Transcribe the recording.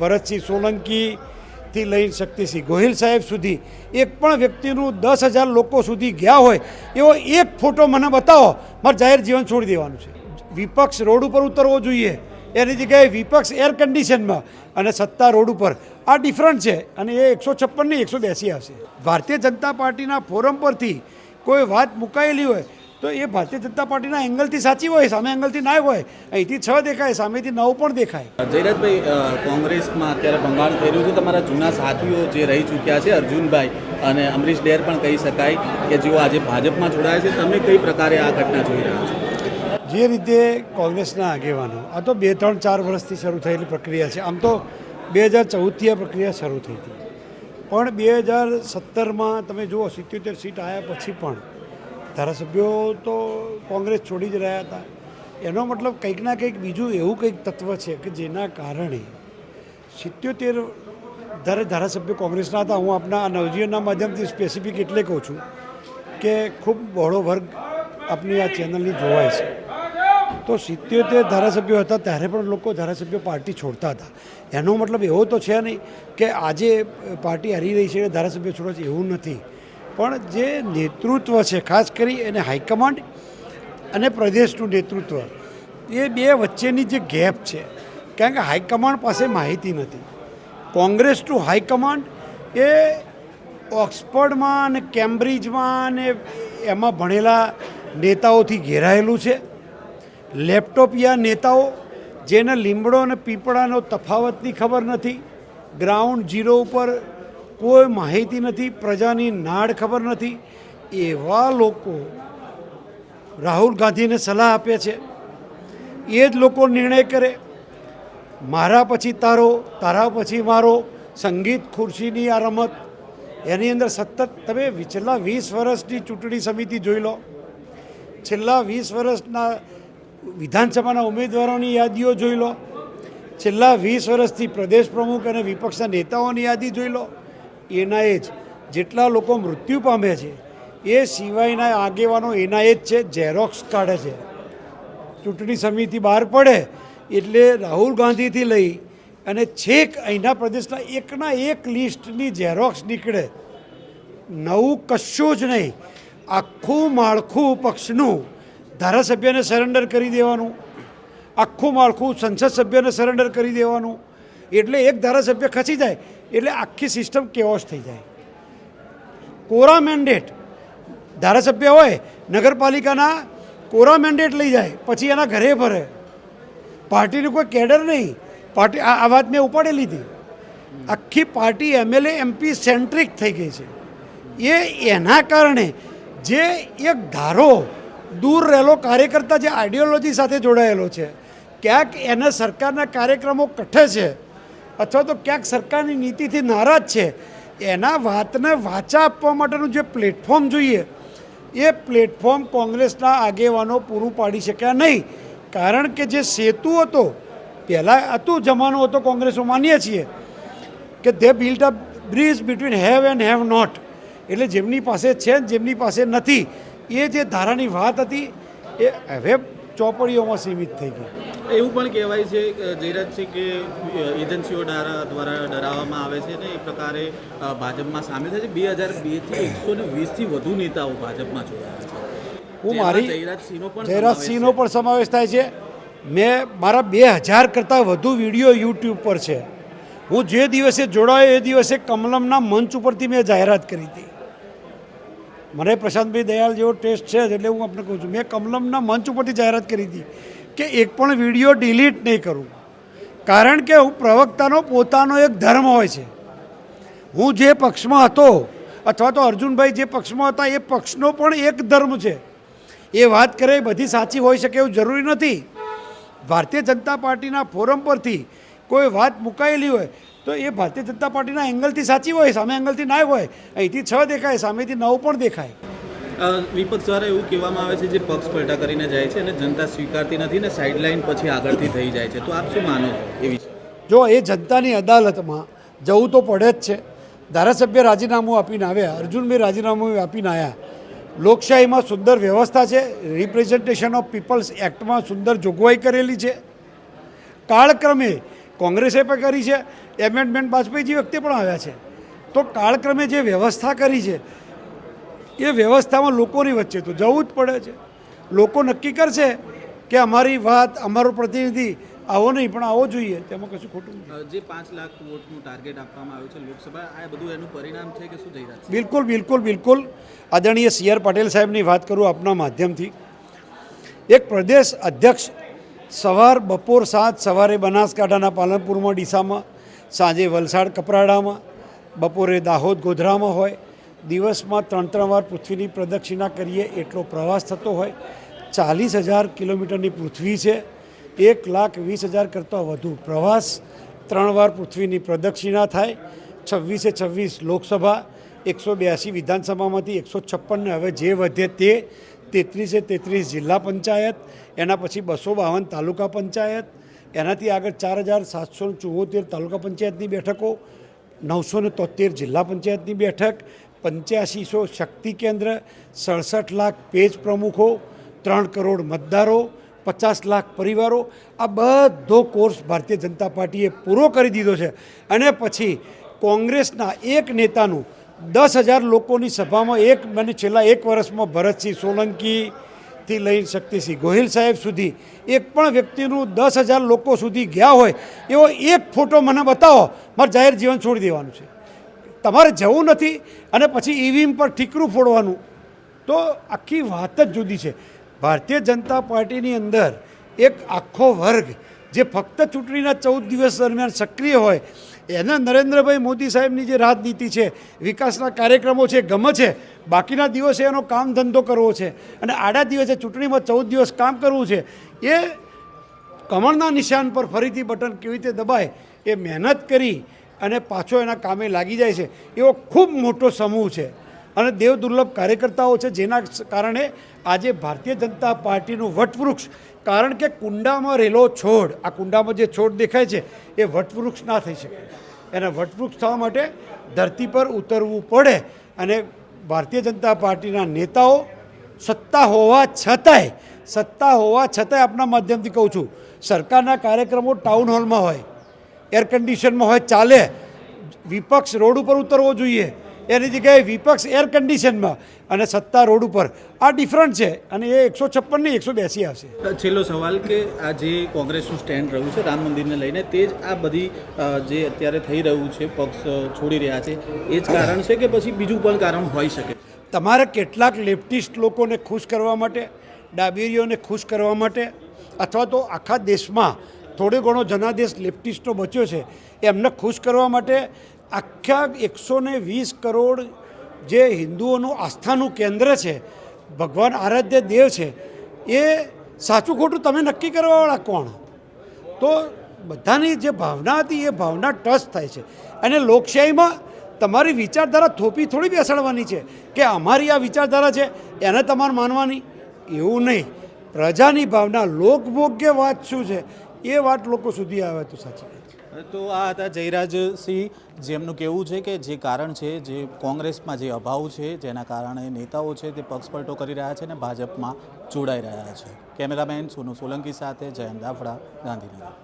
ભરતસિંહ સોલંકીથી લઈ શક્તિસિંહ ગોહિલ સાહેબ સુધી એક પણ વ્યક્તિનું દસ હજાર લોકો સુધી ગયા હોય, એવો એક ફોટો મને બતાવો. મારે જાહેર જીવન છોડી દેવાનું છે. વિપક્ષ રોડ ઉપર ઉતરવો જોઈએ. એની જગ્યાએ વિપક્ષ એર કન્ડિશનમાં અને સત્તા રોડ ઉપર. આ ડિફરન્ટ છે અને એ એકસો છપ્પન નહીં, એકસો બેસી આવશે. ભારતીય જનતા પાર્ટીના ફોરમ પરથી કોઈ વાત મુકાયેલી હોય તો એ ભારતીય જનતા પાર્ટીના એંગલથી સાચી હોય સામે એંગલથી ના હોય અહીંથી છ દેખાય સામેથી નવ પણ દેખાય. જયરાજભાઈ કોંગ્રેસમાં અત્યારે ભંગાણ થઈ રહ્યું છે. તમારા જૂના સાથીઓ જે રહી ચૂક્યા છે અર્જુનભાઈ અને અમરીશ ડેર પણ કહી શકાય કે જેઓ આજે ભાજપમાં જોડાયા છે. તમે કઈ પ્રકારે આ ઘટના જોઈ રહ્યા છો? જે રીતે કોંગ્રેસના આગેવાનો આ તો બે ત્રણ ચાર વર્ષથી શરૂ થયેલી પ્રક્રિયા છે. આમ તો બે હજાર ચૌદથી આ પ્રક્રિયા શરૂ થઈ હતી. પણ બે હજાર સત્તરમાં તમે જુઓ સિત્યોતેર સીટ આવ્યા પછી પણ ધારાસભ્યો તો કોંગ્રેસ છોડી જ રહ્યા હતા. એનો મતલબ કંઈક ના કંઈક બીજું એવું કંઈક તત્વ છે કે જેના કારણે સિત્યોતેર ધારે, ધારાસભ્યો કોંગ્રેસના હતા. હું આપના નવજીવનના માધ્યમથી સ્પેસિફિક એટલે કહું છું કે ખૂબ બહોળો વર્ગ આપની આ ચેનલની જોવાય છે. તો સિત્યોતેર ધારાસભ્યો હતા ત્યારે પણ લોકો ધારાસભ્યો પાર્ટી છોડતા હતા. એનો મતલબ એવો તો છે નહીં કે આજે પાર્ટી હારી રહી છે ધારાસભ્યો છોડે છે, એવું નથી. પણ જે નેતૃત્વ છે, ખાસ કરી એને હાઈકમાન્ડ અને પ્રદેશનું નેતૃત્વ, એ બે વચ્ચેની જે ગેપ છે, કારણ કે હાઈકમાન્ડ પાસે માહિતી નથી. કોંગ્રેસ ટુ હાઈકમાન્ડ એ ઓક્સફર્ડમાં અને કેમ્બ્રિજમાં અને એમાં ભણેલા નેતાઓથી ઘેરાયેલું છે. લેપટોપિયા નેતાઓ જેને લીમડો અને પીપળાનો તફાવતની ખબર નથી, ગ્રાઉન્ડ ઝીરો ઉપર કોઈ માહિતી નથી, પ્રજાની નાડ ખબર નથી. એવા લોકો રાહુલ ગાંધીને સલાહ આપે છે. એ જ લોકો નિર્ણય કરે. મારા પછી તારો, તારા પછી મારો, સંગીત ખુરશીની આ રમત. એની અંદર સતત તમે છેલ્લા વીસ વર્ષની ચૂંટણી સમિતિ જોઈ લો. છેલ્લા વીસ વર્ષના વિધાનસભાના ઉમેદવારોની યાદીઓ જોઈ લો. છેલ્લા વીસ વર્ષથી પ્રદેશ પ્રમુખ અને વિપક્ષના નેતાઓની યાદી જોઈ લો. એના એ જ. જેટલા લોકો મૃત્યુ પામે છે, એ સિવાયના આગેવાનો એના એ જ છે ઝેરોક્સ કાઢે છે. ચૂંટણી સમિતિ બહાર પડે એટલે રાહુલ ગાંધીથી લઈ અને છેક અહીંના પ્રદેશના એકના એક લિસ્ટની ઝેરોક્સ નીકળે. નવું કશું જ નહીં. આખું માળખું પક્ષનું ધારાસભ્યને સરેન્ડર કરી દેવાનું. આખું માળખું સંસદ સભ્યને સરેન્ડર કરી દેવાનું. એટલે એક ધારાસભ્ય ખસી જાય. એટલે આખી સિસ્ટમ કેઓસ થઈ જાય. કોરા મેન્ડેટ ધારાસભ્ય હોય, નગરપાલિકાના કોરા મેન્ડેટ લઈ જાય, પછી એના ઘરે ભરે પાર્ટીનું કોઈ કેડર નહીં. પાર્ટી, આ વાત મેં ઉપાડી લીધી. આખી પાર્ટી એમએલએ, એમપી સેન્ટ્રિક થઈ ગઈ છે. એ, એના કારણે જે એક ધારો દૂર રહેલો કાર્યકર્તા જે આઈડિયોલોજી સાથે જોડાયેલો છે, ક્યાંક એને સરકારના કાર્યક્રમો કઠે છે અથવા તો ક્યાંક સરકારની નીતિથી નારાજ છે, એના વાતને વાચા આપવા માટેનું જે પ્લેટફોર્મ જોઈએ, એ પ્લેટફોર્મ કોંગ્રેસના આગેવાનો પૂરું પાડી શક્યા નહીં. કારણ કે જે સેતુ હતો, પહેલાં હતું જમાનો હતો કોંગ્રેસમાં માનીએ છીએ, કે they built a bridge between have and have not એટલે જેમની પાસે છે જેમની પાસે નથી, એ જે ધારાની વાત હતી, એ હવે ચોપડીઓમાં સીમિત થઈ ગઈ. એવું પણ કહેવાય છે જયરાજસિંહ કે એજન્સીઓ દ્વારા દ્વારા ડરાવવામાં આવે છે ને એ પ્રકારે ભાજપમાં સામેલ થાય છે. બે હજાર બેથી એકસો ને વીસથી વધુ નેતાઓ ભાજપમાં જોડાયા છે. હું મારી જયરાજસિંહનો પણ જયરાજસિંહનો પણ સમાવેશ થાય છે. મેં મારા બે હજાર કરતાં વધુ વીડિયો યુટ્યુબ પર છે. હું જે દિવસે જોડાયો એ દિવસે કમલમના મંચ ઉપરથી મેં જાહેરાત કરી હતી. મને પ્રશાંતભાઈ દયાલ જેવો ટેસ્ટ છે એટલે હું આપને કહું છું. મેં કમલમના મંચ ઉપરથી જાહેરાત કરી હતી કે એક પણ વીડિયો ડિલીટ નહીં કરું. કારણ કે હું પ્રવક્તાનો પોતાનો એક ધર્મ હોય છે. હું જે પક્ષમાં હતો અથવા તો અર્જુનભાઈ જે પક્ષમાં હતા એ પક્ષનો પણ એક ધર્મ છે. એ વાત કરે બધી સાચી હોઈ શકે એવું જરૂરી નથી. ભારતીય જનતા પાર્ટીના ફોરમ પરથી કોઈ વાત મુકાયેલી હોય તો એ ભારતીય જનતા પાર્ટીના એંગલથી સાચી હોય સામે એંગલથી ના હોય અહીંથી છ દેખાય સામેથી નવ પણ દેખાય. વિપક્ષ દ્વારા એવું કહેવામાં આવે છે જે પક્ષ પલટા કરીને જાય છે અને જનતા સ્વીકારતી નથી ને સાઇડલાઇન પછી આગળથી થઈ જાય છે. તો આપ શું માનો એવી જો એ જનતાની અદાલતમાં જવું તો પડે જ છે. ધારાસભ્ય રાજીનામું આપીને આવ્યા અર્જુનભાઈ રાજીનામું આપીને આવ્યા. લોકશાહીમાં સુંદર વ્યવસ્થા છે. રિપ્રેઝન્ટેશન ઓફ પીપલ્સ એક્ટમાં સુંદર જોગવાઈ કરેલી છે. કાળક્રમે કોંગ્રેસે પણ કરી છે એમેન્ડમેન્ટ વાજપેયીજી વખતે પણ આવ્યા છે. તો કાળક્રમે જે વ્યવસ્થા કરી છે એ વ્યવસ્થામાં લોકોની વચ્ચે તો જવું જ પડે છે. લોકો નક્કી કરશે કે અમારી વાત અમારો પ્રતિનિધિ આવો નહીં પણ આવો જોઈએ તેમાં કશું ખોટું નથી. જે પાંચ લાખ વોટનું ટાર્ગેટ આપવામાં આવ્યું છે લોકસભા આ બધું એનું પરિણામ છે કે શું થઈ રહ્યા છે? બિલકુલ બિલકુલ બિલકુલ. આદરણીય સી આર પટેલ સાહેબની વાત કરું આપના માધ્યમથી. એક પ્રદેશ અધ્યક્ષ સવાર બપોર સાંજ સવારે બનાસકાંઠાના પાલનપુરમાં ડીસામાં, સાંજે વલસાડ કપરાડામાં, બપોરે દાહોદ ગોધરામાં હોય. દિવસમાં ત્રણ ત્રણ વાર પૃથ્વીની પ્રદક્ષિણા કરીએ એટલો પ્રવાસ થતો હોય. ચાલીસ હજાર કિલોમીટરની પૃથ્વી છે. એક લાખ વીસ હજાર કરતાં વધુ પ્રવાસ. ત્રણ વાર પૃથ્વીની પ્રદક્ષિણા થાય. છવ્વીસે છવ્વીસ લોકસભા, એકસો બ્યાસી વિધાનસભામાંથી એકસો છપ્પનને હવે જે વધે તે તેત્રીસે તેત્રીસ જિલ્લા પંચાયત, એના પછી બસો બાવન તાલુકા પંચાયત, એનાથી આગળ ચાર હજાર સાતસો ચુમ્મોતેર તાલુકા પંચાયતની બેઠકો, નવસો ને તોતેર જિલ્લા પંચાયતની બેઠક, પંચ્યાસીસો શક્તિ કેન્દ્ર, સડસઠ લાખ પેજ પ્રમુખો, ત્રણ કરોડ મતદારો, પચાસ લાખ પરિવારો, આ બધો કોર્સ ભારતીય જનતા પાર્ટીએ પૂરો કરી દીધો છે. અને પછી કોંગ્રેસના એક નેતાનું દસ હજાર લોકોની સભામાં એક મને છેલ્લા એક વર્ષમાં ભરતસિંહ સોલંકીથી લઈને શક્તિસિંહ ગોહિલ સાહેબ સુધી એક પણ વ્યક્તિનું દસ હજાર લોકો સુધી ગયા હોય, એવો એક ફોટો મને બતાવો, મારે જાહેર જીવન છોડી દેવાનું છે. તમારે જવું નથી અને પછી ઈવીએમ પર ઠીકરું ફોડવાનું. તો આખી વાત જ જુદી છે. ભારતીય જનતા પાર્ટીની અંદર એક આખો વર્ગ જે ફક્ત ચૂંટણીના ચૌદ દિવસ દરમિયાન સક્રિય હોય એને નરેન્દ્રભાઈ મોદી સાહેબની જે રાજનીતિ છે, વિકાસના કાર્યક્રમો છે, ગમે છે, બાકીના દિવસે એનો કામ ધંધો કરવો છે અને આડા દિવસે ચૂંટણીમાં ચૌદ દિવસ કામ કરવું છે, એ કમળના નિશાન પર ફરીથી બટન કેવી રીતે દબાય, એ મહેનત કરી અને પાછો એના કામે લાગી જાય છે, એવો ખૂબ મોટો સમૂહ છે. અને દેવ દુર્લભ કાર્યકર્તાઓ છે, જેના કારણે આજે ભારતીય જનતા પાર્ટીનું વટવૃક્ષ, કારણ કે કુંડામાં રહેલો છોડ, આ કુંડામાં જે છોડ દેખાય છે, એ વટવૃક્ષ ના થઈ શકે. એને વટવૃક્ષ થવા માટે ધરતી પર ઉતરવું પડે અને ભારતીય જનતા પાર્ટીના નેતાઓ સત્તા હોવા છતાંય, સત્તા હોવા છતાંય આપના માધ્યમથી કહું છું, સરકારના કાર્યક્રમો ટાઉન હોલમાં હોય, એર કન્ડિશનમાં હોય, ચાલે, વિપક્ષ રોડ ઉપર ઉતરવો જોઈએ એની જગ્યાએ વિપક્ષ એર કન્ડિશનમાં અને સત્તા રોડ ઉપર. આ ડિફરન્ટ છે અને એ એકસો છપ્પન નહીં એકસો બેસી આવશે છેલ્લો સવાલ કે આ જે કોંગ્રેસનું સ્ટેન્ડ રહ્યું છે રામ મંદિરને લઈને તે જ આ બધી જે અત્યારે થઈ રહ્યું છે પક્ષ છોડી રહ્યા છે એ જ કારણ છે કે પછી બીજું પણ કારણ હોઈ શકે? તમારે કેટલાક લેફ્ટિસ્ટ લોકોને ખુશ કરવા માટે ડાબેરીઓને ખુશ કરવા માટે અથવા તો આખા દેશમાં થોડો ઘણો જનાદેશ લેફ્ટિસ્ટો બચ્યો છે એમને ખુશ કરવા માટે આખા એકસો ને વીસ કરોડ જે હિન્દુઓનું આસ્થાનું કેન્દ્ર છે, ભગવાન આરાધ્ય દેવ છે, એ સાચું ખોટું તમે નક્કી કરવાવાળા કોણ? તો બધાની જે ભાવના હતી, એ ભાવના ટચ થાય છે. અને લોકશાહીમાં તમારી વિચારધારા થોપી થોડી બેસાડવાની છે કે અમારી આ વિચારધારા છે, એને તમારે માનવાની? એવું નહીં. પ્રજાની ભાવના લોકભોગ્ય વાત શું છે? એ વાત લોકો સુધી આવે તો સાચી તો આ હતા જયરાજસિંહ જેમનું કહેવું છે કે જે કારણ છે, જે કોંગ્રેસમાં જે અભાવ છે, જેના કારણે નેતાઓ છે તે પક્ષપલટો કરી રહ્યા છે અને ભાજપમાં જોડાઈ રહ્યા છે. કેમેરામેન સોનુ સોલંકી સાથે જયંત દાફડા, ગાંધીનગર.